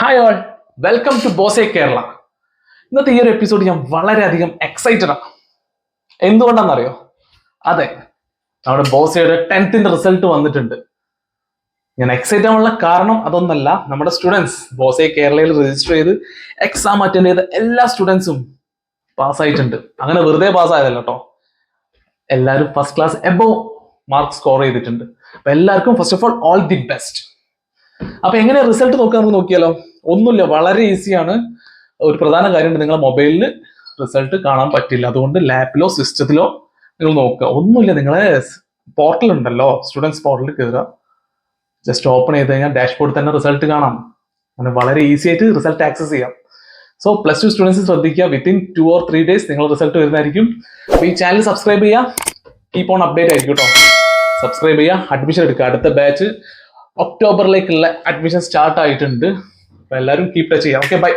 Hi all welcome to Bose Kerala ഇന്നത്തെ ഈ ഒരു എപ്പിസോഡ് ഞാൻ വളരെയധികം എക്സൈറ്റഡ് ആണ് എന്തുകൊണ്ടാണെന്നറിയോ? അതെ നമ്മുടെ ബോസയുടെ ടെൻത്തിന്റെ റിസൾട്ട് വന്നിട്ടുണ്ട്. ഞാൻ എക്സൈറ്റ് ആവാനുള്ള കാരണം അതൊന്നല്ല നമ്മുടെ സ്റ്റുഡൻസ് ബോസെ കേരളയിൽ രജിസ്റ്റർ ചെയ്ത് എക്സാം അറ്റൻഡ് ചെയ്ത എല്ലാ സ്റ്റുഡൻസും പാസ്സായിട്ടുണ്ട് അങ്ങനെ വെറുതെ പാസ്സായതല്ല കേട്ടോ എല്ലാവരും first class above mark score ചെയ്തിട്ടുണ്ട്. അപ്പൊ എല്ലാവർക്കും first of all all the best അപ്പൊ എങ്ങനെ റിസൾട്ട് നോക്കാൻ നമുക്ക് നോക്കിയാലോ? ഒന്നുമില്ല വളരെ ഈസിയാണ്. ഒരു പ്രധാന കാര്യമുണ്ട് നിങ്ങളെ മൊബൈലിൽ റിസൾട്ട് കാണാൻ പറ്റില്ല. അതുകൊണ്ട് ലാപ്പിലോ സിസ്റ്റത്തിലോ നിങ്ങൾ നോക്കുക. ഒന്നുമില്ല നിങ്ങളെ പോർട്ടൽ ഉണ്ടല്ലോ സ്റ്റുഡൻസ് പോർട്ടലിൽ കയറുക ജസ്റ്റ് ഓപ്പൺ ചെയ്ത് കഴിഞ്ഞാൽ ഡാഷ്ബോർഡിൽ തന്നെ റിസൾട്ട് കാണാം. അങ്ങനെ വളരെ ഈസി ആയിട്ട് റിസൾട്ട് ആക്സസ് ചെയ്യാം. സോ പ്ലസ് ടു സ്റ്റുഡൻസ് ശ്രദ്ധിക്കുക. Within two or three days നിങ്ങൾ റിസൾട്ട് വരുന്നതായിരിക്കും. ഈ ചാനൽ സബ്സ്ക്രൈബ് ചെയ്യുക. കീപ്പ് ഓൺ അപ്ഡേറ്റ് ആയിരിക്കും കേട്ടോ. സബ്സ്ക്രൈബ് ചെയ്യുക. അഡ്മിഷൻ എടുക്കുക. അടുത്ത ബാച്ച് ഒക്ടോബറിലേക്കുള്ള അഡ്മിഷൻ സ്റ്റാർട്ട് ആയിട്ടുണ്ട്. എല്ലാവരും കീപ് ടച്ച് ചെയ്യാം ഓക്കെ ബൈ